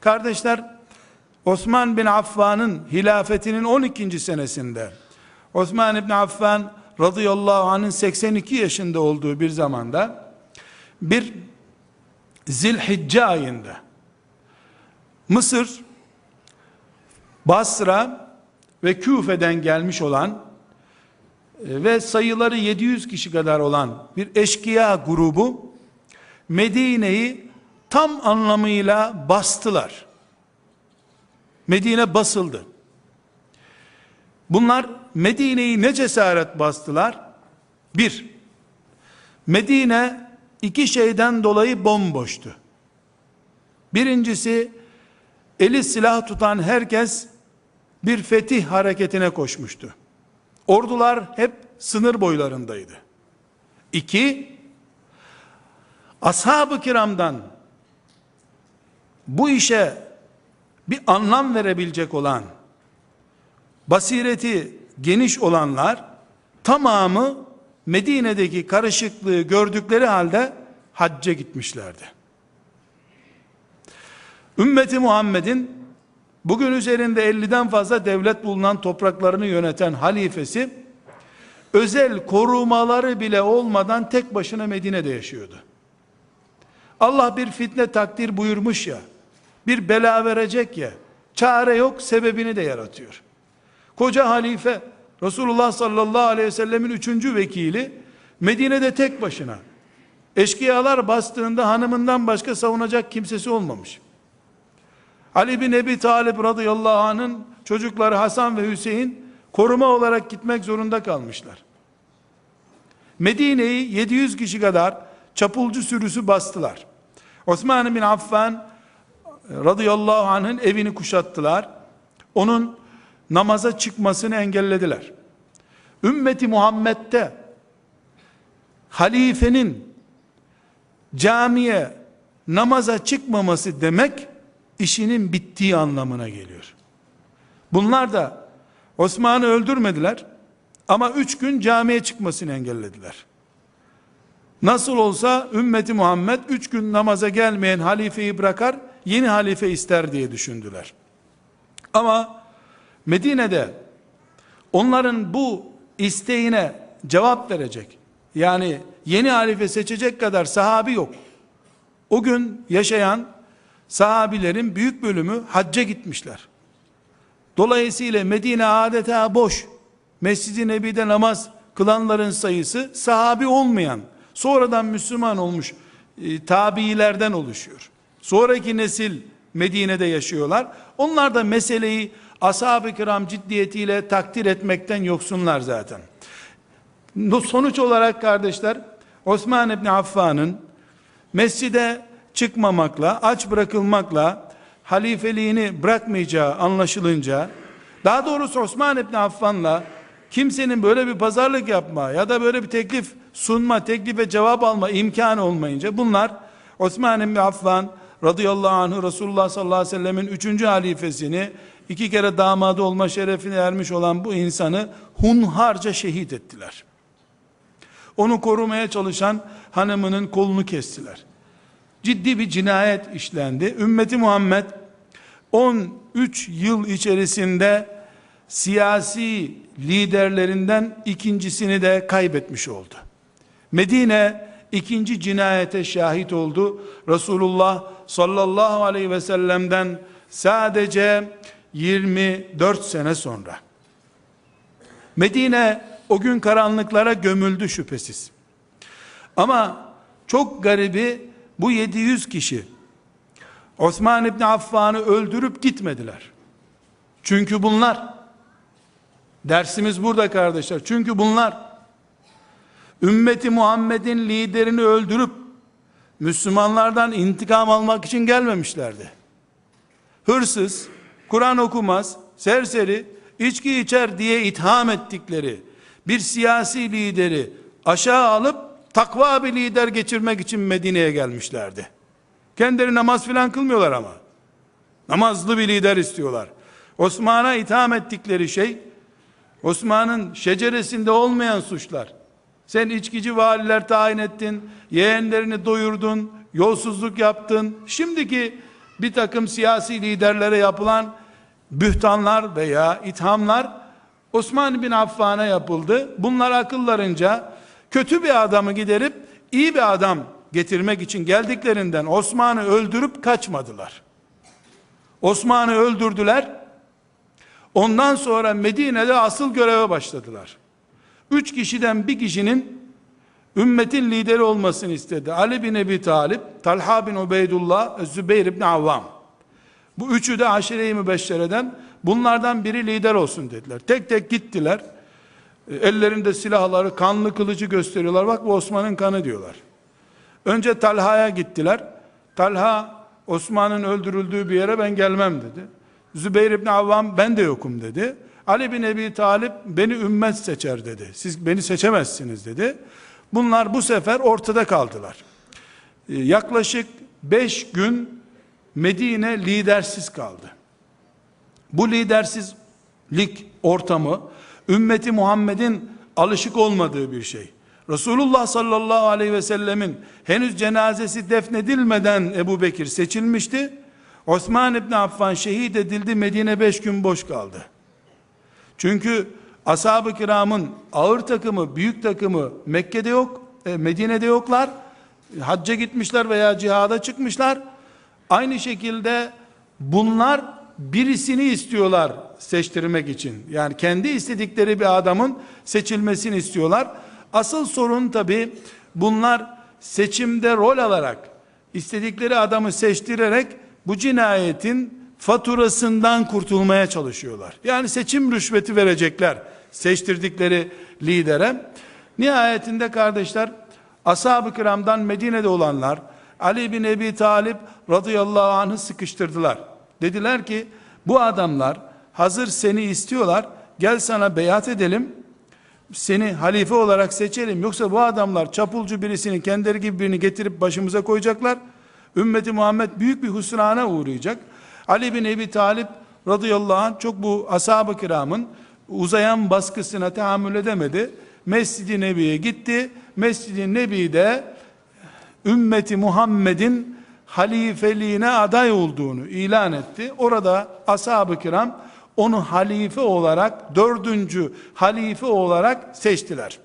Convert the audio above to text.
Kardeşler, Osman bin Affan'ın hilafetinin 12. senesinde, Osman bin Affan radıyallahu anh'ın 82 yaşında olduğu bir zamanda, bir Zilhicce ayında, Mısır, Basra ve Küfe'den gelmiş olan e, ve sayıları 700 kişi kadar olan bir eşkıya grubu Medine'yi tam anlamıyla bastılar. Medine basıldı. Bunlar Medine'yi ne cesaret bastılar? Bir, Medine iki şeyden dolayı bomboştu. Birincisi, eli silah tutan herkes bir fetih hareketine koşmuştu. Ordular hep sınır boylarındaydı. İki, ashab-ı kiramdan bu işe bir anlam verebilecek olan, basireti geniş olanlar, tamamı Medine'deki karışıklığı gördükleri halde hacca gitmişlerdi. Ümmeti Muhammed'in bugün üzerinde 50'den fazla devlet bulunan topraklarını yöneten halifesi, özel korumaları bile olmadan tek başına Medine'de yaşıyordu. Allah bir fitne takdir buyurmuş ya, bir bela verecek ya, çare yok sebebini de yaratıyor. Koca halife, Resulullah sallallahu aleyhi ve sellemin üçüncü vekili, Medine'de tek başına, eşkıyalar bastığında hanımından başka savunacak kimsesi olmamış. Ali bin Ebi Talib radıyallahu anh'ın çocukları Hasan ve Hüseyin koruma olarak gitmek zorunda kalmışlar. Medine'yi 700 kişi kadar çapulcu sürüsü bastılar. Osman bin Affan radıyallahu anh'ın evini kuşattılar. Onun namaza çıkmasını engellediler. Ümmeti Muhammed'de halifenin camiye namaza çıkmaması demek işinin bittiği anlamına geliyor. Bunlar da Osman'ı öldürmediler ama üç gün camiye çıkmasını engellediler. Nasıl olsa ümmeti Muhammed üç gün namaza gelmeyen halifeyi bırakar, yeni halife ister diye düşündüler. Ama Medine'de onların bu isteğine cevap verecek, yani yeni halife seçecek kadar sahabi yok. O gün yaşayan sahabilerin büyük bölümü hacca gitmişler. Dolayısıyla Medine adeta boş. Mescid-i Nebi'de namaz kılanların sayısı sahabi olmayan, sonradan Müslüman olmuş e, tabiilerden oluşuyor. Sonraki nesil Medine'de yaşıyorlar. Onlar da meseleyi ashab-ı kiram ciddiyetiyle takdir etmekten yoksunlar zaten. Sonuç olarak kardeşler Osman İbni Affan'ın mescide çıkmamakla, aç bırakılmakla halifeliğini bırakmayacağı anlaşılınca daha doğrusu Osman İbni Affan'la kimsenin böyle bir pazarlık yapma ya da böyle bir teklif sunma, teklife cevap alma imkanı olmayınca bunlar Osman İbni Affan radıyallahu anh Resulullah sallallahu aleyhi ve sellemin üçüncü halifesini iki kere damadı olma şerefine ermiş olan bu insanı hunharca şehit ettiler. Onu korumaya çalışan hanımının kolunu kestiler. Ciddi bir cinayet işlendi. Ümmeti Muhammed 13 yıl içerisinde siyasi liderlerinden ikincisini de kaybetmiş oldu. Medine ikinci cinayete şahit oldu. Resulullah sallallahu aleyhi ve sellem'den sadece 24 sene sonra. Medine o gün karanlıklara gömüldü şüphesiz. Ama çok garibi bu 700 kişi Osman İbni Affan'ı öldürüp gitmediler. Çünkü bunlar dersimiz burada kardeşler. Çünkü bunlar ümmeti Muhammed'in liderini öldürüp Müslümanlardan intikam almak için gelmemişlerdi. Hırsız, Kur'an okumaz, serseri, içki içer diye itham ettikleri bir siyasi lideri aşağı alıp takva bir lider geçirmek için Medine'ye gelmişlerdi. Kendileri namaz filan kılmıyorlar ama. Namazlı bir lider istiyorlar. Osman'a itham ettikleri şey, Osman'ın şeceresinde olmayan suçlar. Sen içkici valiler tayin ettin, yeğenlerini doyurdun, yolsuzluk yaptın. Şimdiki bir takım siyasi liderlere yapılan bühtanlar veya ithamlar Osman bin Affan'a yapıldı. Bunlar akıllarınca kötü bir adamı giderip iyi bir adam getirmek için geldiklerinden Osman'ı öldürüp kaçmadılar. Osman'ı öldürdüler. Ondan sonra Medine'de asıl göreve başladılar. Üç kişiden bir kişinin ümmetin lideri olmasını istedi. Ali bin Ebi Talip, Talha bin Ubeydullah, Zübeyir bin Avvam. Bu üçü de aşire-i mübeşşereden bunlardan biri lider olsun dediler. Tek tek gittiler. E, Ellerinde silahları, kanlı kılıcı gösteriyorlar. Bak bu Osman'ın kanı diyorlar. Önce Talha'ya gittiler. Talha Osman'ın öldürüldüğü bir yere ben gelmem dedi. Zübeyir ibn Avvam ben de yokum dedi. Ali bin Ebi Talip beni ümmet seçer dedi. Siz beni seçemezsiniz dedi. Bunlar bu sefer ortada kaldılar. Ee, Yaklaşık beş gün Medine lidersiz kaldı. Bu lidersizlik ortamı ümmeti Muhammed'in alışık olmadığı bir şey. Resulullah sallallahu aleyhi ve sellemin henüz cenazesi defnedilmeden Ebu Bekir seçilmişti. Osman İbni Affan şehit edildi. Medine beş gün boş kaldı. Çünkü ashab-ı kiramın ağır takımı, büyük takımı Mekke'de yok, e, Medine'de yoklar. Hacca gitmişler veya cihada çıkmışlar. Aynı şekilde bunlar birisini istiyorlar seçtirmek için. Yani kendi istedikleri bir adamın seçilmesini istiyorlar. Asıl sorun tabi bunlar seçimde rol alarak istedikleri adamı seçtirerek bu cinayetin faturasından kurtulmaya çalışıyorlar. Yani seçim rüşveti verecekler seçtirdikleri lidere. Nihayetinde kardeşler ashab-ı kiramdan Medine'de olanlar Ali bin Ebi Talip radıyallahu anh'ı sıkıştırdılar. Dediler ki bu adamlar hazır seni istiyorlar gel sana beyat edelim seni halife olarak seçelim yoksa bu adamlar çapulcu birisini kendileri gibi birini getirip başımıza koyacaklar ümmeti Muhammed büyük bir husrana uğrayacak Ali bin Ebi Talip radıyallahu anh çok bu ashab-ı kiramın uzayan baskısına tahammül edemedi. Mescid-i Nebi'ye gitti. Mescid-i Nebi'de ümmeti Muhammed'in halifeliğine aday olduğunu ilan etti. Orada ashab-ı kiram onu halife olarak, dördüncü halife olarak seçtiler.